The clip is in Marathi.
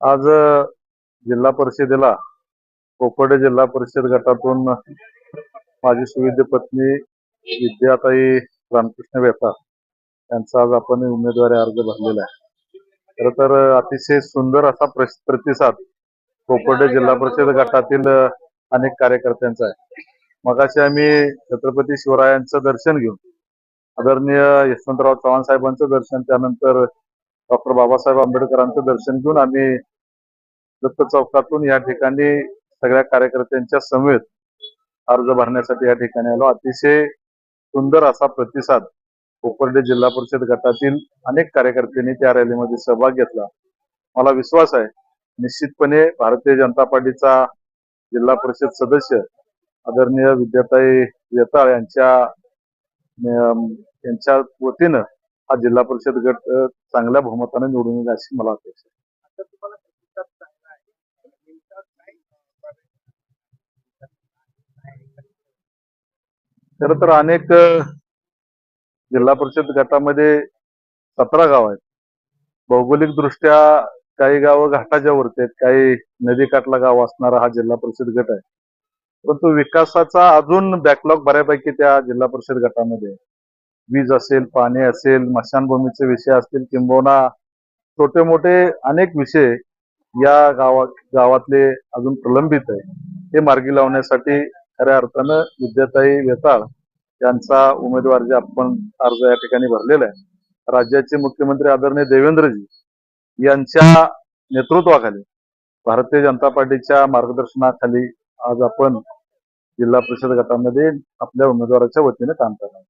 आज जिल्हा परिषदेला कोपर्डे जिल्हा परिषद गटातून माझी सुविद्य पत्नी विद्याताई रामकृष्ण वेता यांचा आज आपण उमेदवारी अर्ज भरलेला आहे. खर तर अतिशय सुंदर असा प्रतिसाद कोपर्डे जिल्हा परिषद गटातील अनेक कार्यकर्त्यांचा आहे. मगाशी आम्ही छत्रपती शिवरायांचं दर्शन घेऊन आदरणीय यशवंतराव चव्हाण साहेबांचं दर्शन त्यानंतर डॉक्टर बाबासाहेब आंबेडकरांचं दर्शन घेऊन आम्ही दत्त चौकातून या ठिकाणी सगळ्या कार्यकर्त्यांच्या समेत अर्ज भरण्यासाठी या ठिकाणी आलो. अतिशय सुंदर असा प्रतिसाद कोपर्डे जिल्हा परिषद गटातील अनेक कार्यकर्त्यांनी त्या रॅलीमध्ये सहभाग घेतला. मला विश्वास आहे निश्चितपणे भारतीय जनता पार्टीचा जिल्हा परिषद सदस्य आदरणीय विद्याताई वेताळ यांच्या यांच्या वतीनं हा जिल्हा परिषद गट चांगल्या बहुमताने निवडून येईल अशी मला अपेक्षा खर तर अनेक जिल्हा परिषद गटामध्ये सतरा गाव आहेत. भौगोलिक दृष्ट्या काही गावं घाटाच्या वरती आहेत काही नदीकाठला गाव असणारा हा जिल्हा परिषद गट आहे. परंतु विकासाचा अजून बॅकलॉग बऱ्यापैकी त्या जिल्हा परिषद गटामध्ये आहे. वीज असेल पाणी असेल मशानभूमीचे विषय असतील किंबहुना छोटे मोठे अनेक विषय या गावा गावातले अजून प्रलंबित आहे हे मार्गी लावण्यासाठी खऱ्या अर्थानं विद्याताई वेताळ यांचा उमेदवार जे आपण अर्ज या ठिकाणी भरलेला आहे राज्याचे मुख्यमंत्री आदरणीय देवेंद्रजी यांच्या नेतृत्वाखाली भारतीय जनता पार्टीच्या मार्गदर्शनाखाली आज आपण जिल्हा परिषद गटामध्ये आपल्या उमेदवाराच्या वतीने काम करणार